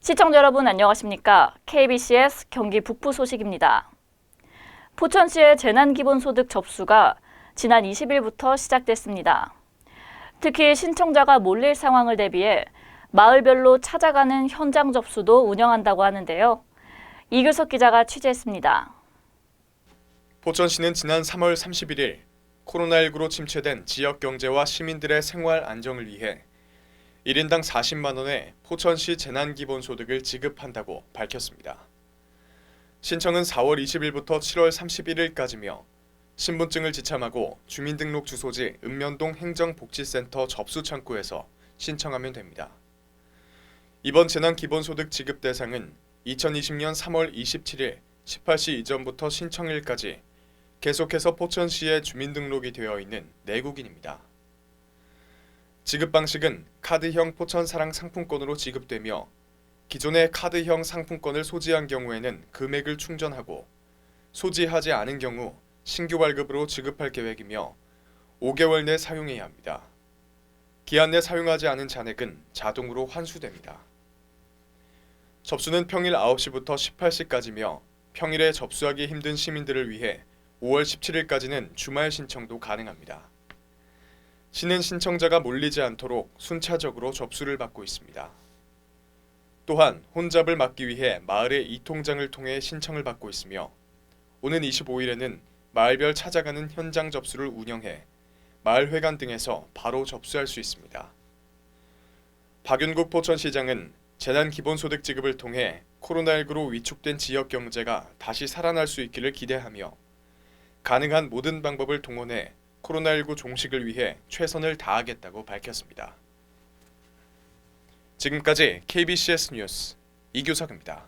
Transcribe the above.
시청자 여러분 안녕하십니까? KBCS 경기 북부 소식입니다. 포천시의 재난기본소득 접수가 지난 20일부터 시작됐습니다. 특히 신청자가 몰릴 상황을 대비해 마을별로 찾아가는 현장 접수도 운영한다고 하는데요. 이규석 기자가 취재했습니다. 포천시는 지난 3월 31일 코로나19로 침체된 지역 경제와 시민들의 생활 안정을 위해 1인당 40만 원의 포천시 재난기본소득을 지급한다고 밝혔습니다. 신청은 4월 20일부터 7월 31일까지며 신분증을 지참하고 주민등록 주소지 읍면동 행정복지센터 접수 창구에서 신청하면 됩니다. 이번 재난기본소득 지급 대상은 2020년 3월 27일 18시 이전부터 신청일까지 계속해서 포천시에 주민등록이 되어 있는 내국인입니다. 지급 방식은 카드형 포천사랑 상품권으로 지급되며 기존의 카드형 상품권을 소지한 경우에는 금액을 충전하고 소지하지 않은 경우 신규 발급으로 지급할 계획이며 5개월 내 사용해야 합니다. 기한 내 사용하지 않은 잔액은 자동으로 환수됩니다. 접수는 평일 9시부터 18시까지며 평일에 접수하기 힘든 시민들을 위해 5월 17일까지는 주말 신청도 가능합니다. 시는 신청자가 몰리지 않도록 순차적으로 접수를 받고 있습니다. 또한 혼잡을 막기 위해 마을의 이통장을 통해 신청을 받고 있으며 오는 25일에는 마을별 찾아가는 현장 접수를 운영해 마을 회관 등에서 바로 접수할 수 있습니다. 박윤국 포천시장은 재난 기본소득 지급을 통해 코로나19로 위축된 지역 경제가 다시 살아날 수 있기를 기대하며 가능한 모든 방법을 동원해 코로나19 종식을 위해 최선을 다하겠다고 밝혔습니다. 지금까지 KBCS 뉴스 이규석입니다.